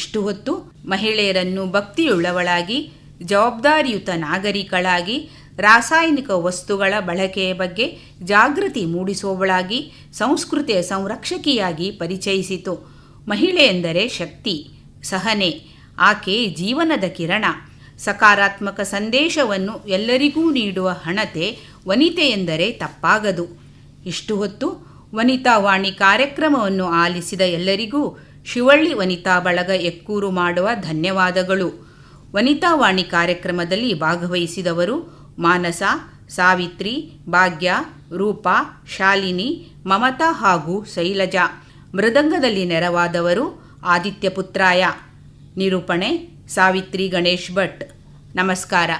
ಇಷ್ಟು ಹೊತ್ತು ಮಹಿಳೆಯರನ್ನು ಭಕ್ತಿಯುಳ್ಳವಳಾಗಿ, ಜವಾಬ್ದಾರಿಯುತ ನಾಗರಿಕಳಾಗಿ, ರಾಸಾಯನಿಕ ವಸ್ತುಗಳ ಬಳಕೆಯ ಬಗ್ಗೆ ಜಾಗೃತಿ ಮೂಡಿಸುವವಳಾಗಿ, ಸಂಸ್ಕೃತಿಯ ಸಂರಕ್ಷಕಿಯಾಗಿ ಪರಿಚಯಿಸಿತು. ಮಹಿಳೆ ಎಂದರೆ ಶಕ್ತಿ, ಸಹನೆ, ಆಕೆ ಜೀವನದ ಕಿರಣ. ಸಕಾರಾತ್ಮಕ ಸಂದೇಶವನ್ನು ಎಲ್ಲರಿಗೂ ನೀಡುವ ಹಣತೆ ವನಿತೆ ಎಂದರೆ ತಪ್ಪಾಗದು. ಇಷ್ಟು ಹೊತ್ತು ವನಿತಾ ವಾಣಿ ಕಾರ್ಯಕ್ರಮವನ್ನು ಆಲಿಸಿದ ಎಲ್ಲರಿಗೂ ಶಿವಳ್ಳಿ ವನಿತಾ ಬಳಗ ಎಕ್ಕೂರು ಮಾಡುವ ಧನ್ಯವಾದಗಳು. ವನಿತಾ ವಾಣಿ ಕಾರ್ಯಕ್ರಮದಲ್ಲಿ ಭಾಗವಹಿಸಿದವರು ಮಾನಸ, ಸಾವಿತ್ರಿ, ಭಾಗ್ಯ, ರೂಪಾ, ಶಾಲಿನಿ, ಮಮತಾ ಹಾಗೂ ಶೈಲಜಾ. ಮೃದಂಗದಲ್ಲಿ ನೆರವಾದವರು ಆದಿತ್ಯ ಪುತ್ರಾಯ ನಿರೂಪಣೆ ಸಾವಿತ್ರಿ ಗಣೇಶ್ ಭಟ್. ನಮಸ್ಕಾರ.